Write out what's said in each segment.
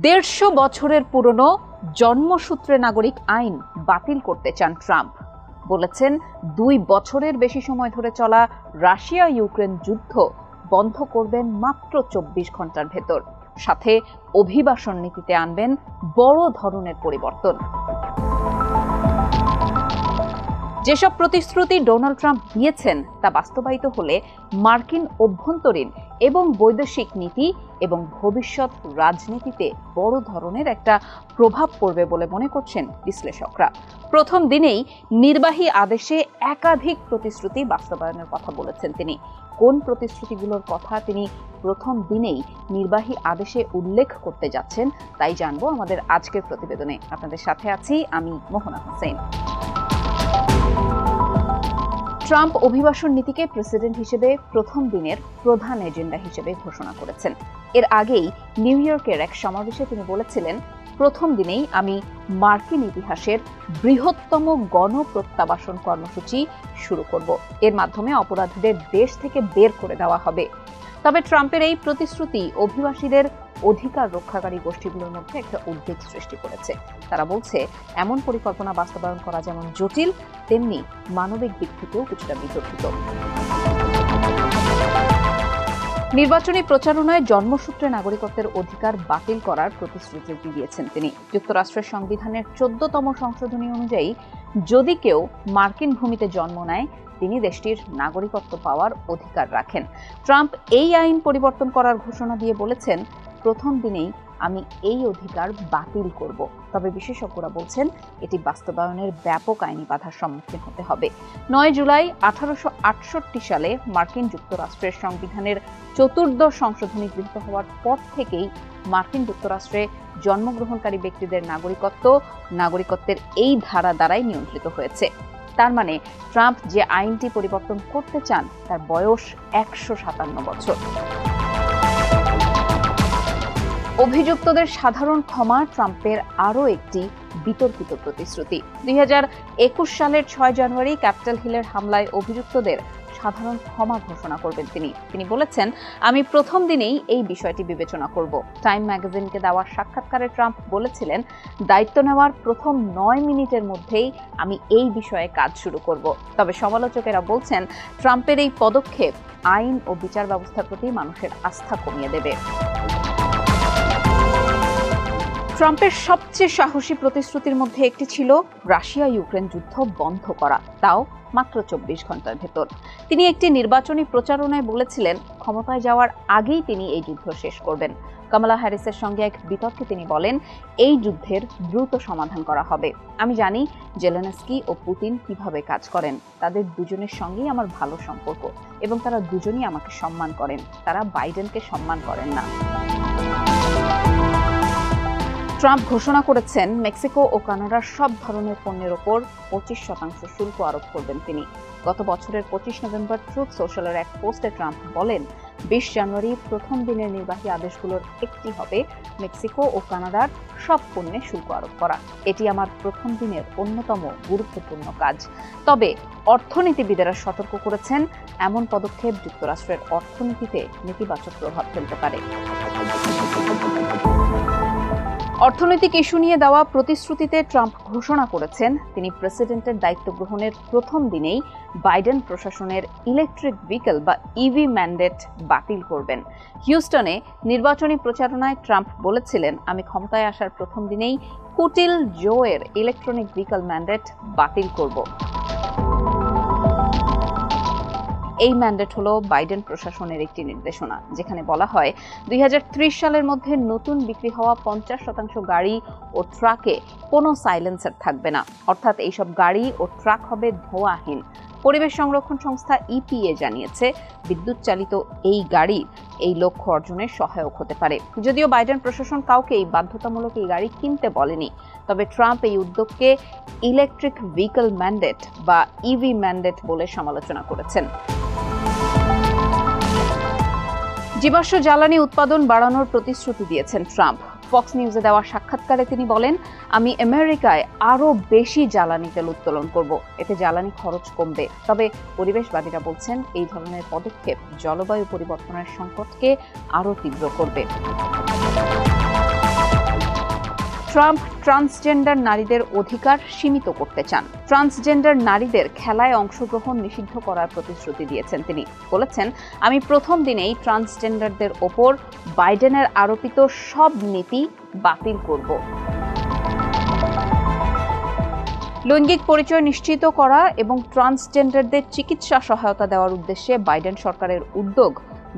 দেড়শো বছরের পুরনো জন্মসূত্রে নাগরিক আইন বাতিল করতে চান ট্রাম্প। বলেছেন, দুই বছরের বেশি সময় ধরে চলা রাশিয়া ইউক্রেন যুদ্ধ বন্ধ করবেন মাত্র চব্বিশ ঘণ্টার ভেতর। সাথে অভিবাসন নীতিতে আনবেন বড় ধরনের পরিবর্তন। যেসব প্রতিশ্রুতি ডোনাল্ড ট্রাম্প দিয়েছেন তা বাস্তবায়িত হলে মার্কিন অভ্যন্তরীণ এবং বৈদেশিক নীতি এবং ভবিষ্যৎ রাজনীতিতে বড় ধরনের একটা প্রভাব পড়বে বলে মনে করছেন বিশ্লেষকরা। প্রথম দিনেই নির্বাহী আদেশে একাধিক প্রতিশ্রুতি বাস্তবায়নের কথা বলেছেন তিনি। কোন প্রতিশ্রুতিগুলোর কথা তিনি প্রথম দিনেই নির্বাহী আদেশে উল্লেখ করতে যাচ্ছেন তাই জানব আমাদের আজকের প্রতিবেদনে। আপনাদের সাথে আছি আমি মোহনা হোসেন। ট্রাম্প অভিবাসন নীতিকে প্রেসিডেন্ট হিসেবে প্রথম দিনের প্রধান এজেন্ডা হিসেবে ঘোষণা করেছেন। এর আগেই নিউ ইয়র্কের এক সমাবেশে তিনি বলেছিলেন, প্রথম দিনেই আমি মার্কিন ইতিহাসের বৃহত্তম গণপ্রত্যাবাসন কর্মসূচি শুরু করব। এর মাধ্যমে অপরাধীদের দেশ থেকে বের করে দেওয়া হবে। তবে ট্রাম্পের এই প্রতিশ্রুতি অভিবাসীদের অধিকার রক্ষাকারী গোষ্ঠীগুলোর মধ্যে একটা উদ্বেগ সৃষ্টি করেছে। তারা বলছে, এমন পরিকল্পনা বাস্তবায়ন করা যেমন জটিল, তেমনি মানবিক দিক থেকেও কিছুটা বিতর্কিত। নির্বাচনী প্রচারণায় জন্মসূত্রে নাগরিকত্বের অধিকার বাতিল করার প্রতিশ্রুতি দিয়েছেন তিনি। যুক্তরাষ্ট্রের সংবিধানের চোদ্দতম সংশোধনী অনুযায়ী, যদি কেউ মার্কিন ভূমিতে জন্ম নেয়, তিনি দেশটির নাগরিকত্ব পাওয়ার অধিকার রাখেন। ট্রাম্প এই আইন পরিবর্তন করার ঘোষণা দিয়ে বলেছেন, প্রথম দিনেই আমি এই অধিকার বাতিল করব। তবে বিশেষজ্ঞরা বলছেন, এটি বাস্তবায়নের ব্যাপক আইনি বাধার সম্মুখীন হতে হবে। নয় জুলাই আঠারোশো আটষট্টি সালে মার্কিন যুক্তরাষ্ট্রের সংবিধানের চতুর্দশ সংশোধনী গৃহীত হওয়ার পর থেকেই মার্কিন যুক্তরাষ্ট্রে জন্মগ্রহণকারী ব্যক্তিদের নাগরিকত্ব, নাগরিকত্বের এই ধারা দ্বারাই নিয়ন্ত্রিত হয়েছে। তার মানে ট্রাম্প যে আইনটি পরিবর্তন করতে চান, তার বয়স একশো সাতান্ন বছর। অভিযুক্তদের সাধারণ ক্ষমা ট্রাম্পের আরও একটি বিতর্কিত প্রতিশ্রুতি। দুই হাজার একুশ সালের ছয় জানুয়ারি ক্যাপিটাল হিলের হামলায় অভিযুক্তদের সাধারণ ক্ষমা ঘোষণা করবেন তিনি। তিনি বলেছেন, আমি প্রথম দিনেই এই বিষয়টি বিবেচনা করব। টাইম ম্যাগাজিনকে দেওয়া সাক্ষাৎকারে ট্রাম্প বলেছিলেন, দায়িত্ব নেওয়ার প্রথম নয় মিনিটের মধ্যেই আমি এই বিষয়ে কাজ শুরু করব। তবে সমালোচকেরা বলছেন, ট্রাম্পের এই পদক্ষেপ আইন ও বিচার ব্যবস্থার প্রতি মানুষের আস্থা কমিয়ে দেবে। ট্রাম্পের সবচেয়ে সাহসী প্রতিশ্রুতির মধ্যে একটি ছিল রাশিয়া ইউক্রেন যুদ্ধ বন্ধ করা, তাও মাত্র চব্বিশ ঘণ্টার ভেতর। তিনি একটি নির্বাচনী প্রচারণায় বলেছিলেন, ক্ষমতায় যাওয়ার আগেই তিনি এই যুদ্ধ শেষ করবেন। কমলা হ্যারিসের সঙ্গে এক বিতর্কে তিনি বলেন, এই যুদ্ধের দ্রুত সমাধান করা হবে। আমি জানি জেলেনস্কি ও পুতিন কীভাবে কাজ করেন, তাদের দুজনের সঙ্গেই আমার ভালো সম্পর্ক এবং তারা দুজনই আমাকে সম্মান করেন, তারা বাইডেনকে সম্মান করেন না। ট্রাম্প ঘোষণা করেছেন, মেক্সিকো ও কানাডার সব ধরনের পণ্যের ওপর পঁচিশ শতাংশ শুল্ক আরোপ করবেন তিনি। গত বছরের পঁচিশ নভেম্বর ট্রুথ সোশ্যালের এক পোস্টে ট্রাম্প বলেন, বিশ জানুয়ারি প্রথম দিনের নির্বাহী আদেশগুলোর একটি হবে মেক্সিকো ও কানাডার সব পণ্যে শুল্ক আরোপ করা। এটি আমার প্রথম দিনের অন্যতম গুরুত্বপূর্ণ কাজ। তবে অর্থনীতিবিদেরা সতর্ক করেছেন, এমন পদক্ষেপ যুক্তরাষ্ট্রের অর্থনীতিতে নেতিবাচক প্রভাব ফেলতে পারে। অর্থনৈতিক ইস্যু নিয়ে দেওয়া প্রতিশ্রুতিতে ট্রাম্প ঘোষণা করেছেন। তিনি প্রেসিডেন্টের দায়িত্ব গ্রহণের প্রথম দিনেই বাইডেন প্রশাসনের ইলেকট্রিক ভেহিকল বা ইভি ম্যান্ডেট বাতিল করবেন। হিউস্টনে নির্বাচনী প্রচারণায় ট্রাম্প বলেছিলেন, আমি ক্ষমতায় আসার প্রথম দিনেই কুটিল জোয়ের ইলেকট্রনিক ভেহিকল ম্যান্ডেট বাতিল করব। এই ম্যান্ডেট হলো বাইডেন প্রশাসনের একটি নির্দেশনা, যেখানে বলা হয় দুই হাজার ত্রিশ সালের মধ্যে নতুন বিক্রি হওয়া পঞ্চাশ শতাংশ গাড়ি ও ট্রাকে কোনো সাইলেন্সার থাকবে না। অর্থাৎ এইসব গাড়ি ও ট্রাক হবে ধোঁয়াহীন। পরিবেশ সংরক্ষণ সংস্থা ইপিএ জানিয়েছে, বিদ্যুৎ চালিত এই গাড়ি এই লক্ষ্য অর্জনে সহায়ক হতে পারে। যদিও বাইডেন প্রশাসন কাউকে এই বাধ্যতামূলক এই গাড়ি কিনতে বলেনি, তবে ট্রাম্প এই উদ্যোগকে ইলেকট্রিক ভেহিকল ম্যান্ডেট বা ইভি ম্যান্ডেট বলে সমালোচনা করেছেন। জীবাশ্ম জ্বালানি উৎপাদন বাড়ানোর প্রতিশ্রুতি দিয়েছেন ট্রাম্প। ফক্স নিউজে দেওয়া সাক্ষাৎকারে তিনি বলেন, আমি আমেরিকায় আরও বেশি জ্বালানি তেল উত্তোলন করব। এতে জ্বালানি খরচ কমবে। তবে পরিবেশবাদীরা বলছেন, এই ধরনের পদক্ষেপ জলবায়ু পরিবর্তনের সংকটকে আরও তীব্র করবে। ট্রাম্প ট্রান্সজেন্ডার নারীদের অধিকার সীমিত করতে চান। ট্রান্সজেন্ডার নারীদের খেলায় অংশগ্রহণ নিষিদ্ধ করার প্রতিশ্রুতি দিয়েছেন তিনি। বলেছেন, আমি প্রথম দিনেই ট্রান্সজেন্ডারদের ওপর বাইডেনের আরোপিত সব নীতি বাতিল করব। লৈঙ্গিক পরিচয় নিশ্চিত করা এবং ট্রান্সজেন্ডারদের চিকিৎসা সহায়তা দেওয়ার উদ্দেশ্যে বাইডেন সরকারের উদ্যোগ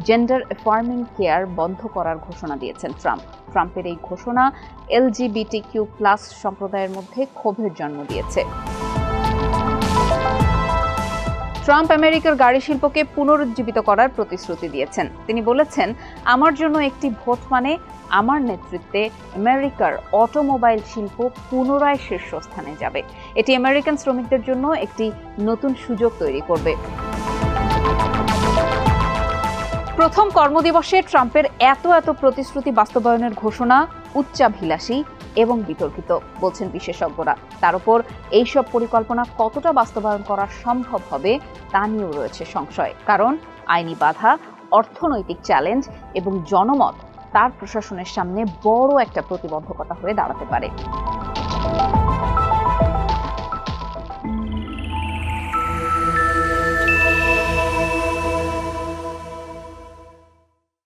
জেন্ডার এফার্মিং কেয়ার বন্ধ করার ঘোষণা দিয়েছেন ট্রাম্প। ট্রাম্পের এই ঘোষণা এলজিবিটি কিউ প্লাস সম্প্রদায়ের মধ্যে ক্ষোভের জন্ম দিয়েছে। ট্রাম্প আমেরিকার গাড়ি শিল্পকে পুনরুজ্জীবিত করার প্রতিশ্রুতি দিয়েছেন। তিনি বলেছেন, আমার জন্য একটি ভোট মানে আমার নেতৃত্বে আমেরিকার অটোমোবাইল শিল্প পুনরায় শীর্ষস্থানে যাবে। এটি আমেরিকান শ্রমিকদের জন্য একটি নতুন সুযোগ তৈরি করবে। প্রথম কর্মদিবসে ট্রাম্পের এত এত প্রতিশ্রুতি বাস্তবায়নের ঘোষণা উচ্চাভিলাষী এবং বিতর্কিত, বলছেন বিশেষজ্ঞরা। তার উপর এইসব পরিকল্পনা কতটা বাস্তবায়ন করা সম্ভব হবে, তা নিয়েও রয়েছে সংশয়। কারণ আইনি বাধা, অর্থনৈতিক চ্যালেঞ্জ এবং জনমত তার প্রশাসনের সামনে বড় একটা প্রতিবন্ধকতা হয়ে দাঁড়াতে পারে।